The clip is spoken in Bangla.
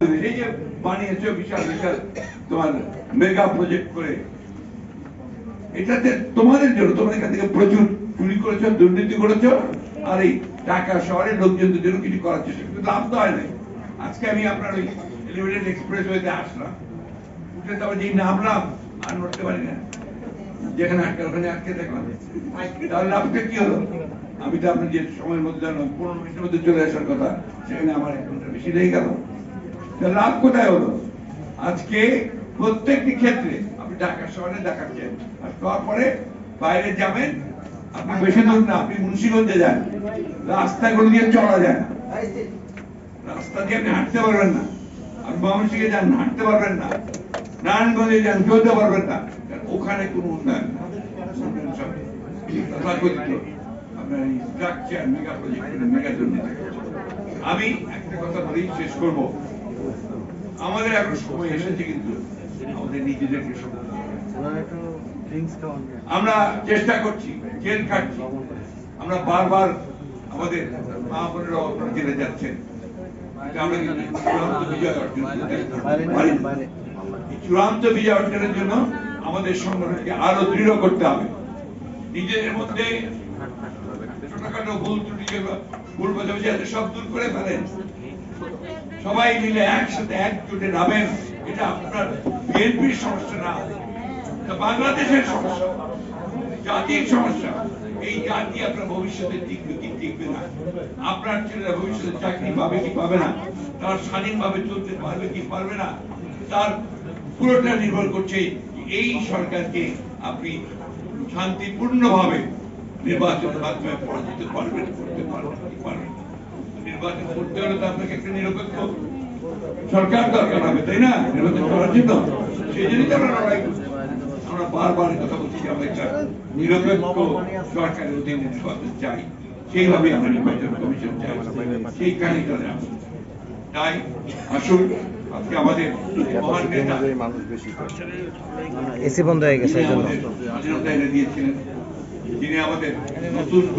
এই যে বানিয়েছো বিশাল বিশাল তোমার মেগা প্রজেক্ট করে। এটাতে তোমাদের জন্য, তোমরা এখান থেকে প্রচুর চুরি করেছ, দুর্নীতি করেছ, আর এই ঢাকা লোকজনদের জন্য কিছু করার চেষ্টা কিন্তু লাভ তো হয় আজকে আমি আপনার ওই এলিভেটেড এক্সপ্রেস ওয়েতে আসলাম। উঠে যেই নামলাম, আর নড়তে পারি না। যেখানে আটকে, ওখানে আটকে দেখলাম। তাহলে লাভটা কি হলো? আমি তো আপনার যে সময়ের মধ্যে জানলাম, পনেরো মিনিটের মধ্যে চলে আসার কথা, সেখানে আমার এক ঘণ্টা বেশি লেগে গেল। লাভ কোথায় হলো? আজকে প্রত্যেকটি ক্ষেত্রে, আপনি ঢাকা শহরে দেখাচ্ছেন আর তারপরে বাইরে যাবেন, আপনি বেশি দূর না, আপনি মুন্সিগঞ্জে যান। রাস্তাগুলো দিয়ে চলা যায় না। রাস্তা দিয়ে আপনি হাঁটতে পারবেন না। আপনি যান, হাঁটতে পারবেন না। নারায়ণগঞ্জে যান, চলতে পারবেন না। ওখানে কোনো উন্নয়ন আপনার আমি একটা কথা বলেই শেষ করব। আমাদের এখন সময় এসেছে কিন্তু আমাদের নিজেদেরকে আমরা চেষ্টা করছি জেল খাটছি। আমরা বারবার আমাদের মা আপনারা জেলে যাচ্ছেন। আমরা চূড়ান্ত বিজয় অর্জন চূড়ান্ত অর্জনের জন্য আমাদের সংগঠনকে আরও দৃঢ় করতে হবে। নিজেদের মধ্যে ছোটখাটো ভুল ত্রুটি ভুল বোঝাবুঝি সব দূর করে ফেলেন। সবাই মিলে একসাথে একজোটে নামেন, এটা আপনার বিএনপির সমস্যা না বাংলাদেশের সমস্যা, জাতির সমস্যা। এই জাতি আপনার টিকবে কি টিকবে না? আপনার ছেলেরা ভবিষ্যতে চাকরি পাবে কি পাবে না? তার স্বাধীনভাবে চলতে পারবে কি পারবে না? তার পুরোটা নির্ভর করছে এই সরকারকে আপনি শান্তিপূর্ণভাবে নির্বাচনের মাধ্যমে পরাজিত পারবেন করতে পারবেন কি পারবেন। নির্বাচন করতে হলে তো আপনাকে একটা নিরপেক্ষ সরকার দরকার হবে তাই না? নির্বাচন করার জন্য। সেই জন্যই তো আমরা লড়াই আমরা বারবার কথা বলছি যে আমরা একটা নিরপেক্ষ সরকারের অধীনে নির্বাচন চাই। সেইভাবে আমরা নির্বাচন কমিশন চাই। সেই কাহিনীটা। তাই আসুন আজকে আমাদের মহান নেতা এসি বন্ধ হয়ে গেছে দিয়েছিলেন। যিনি আমাদের নতুন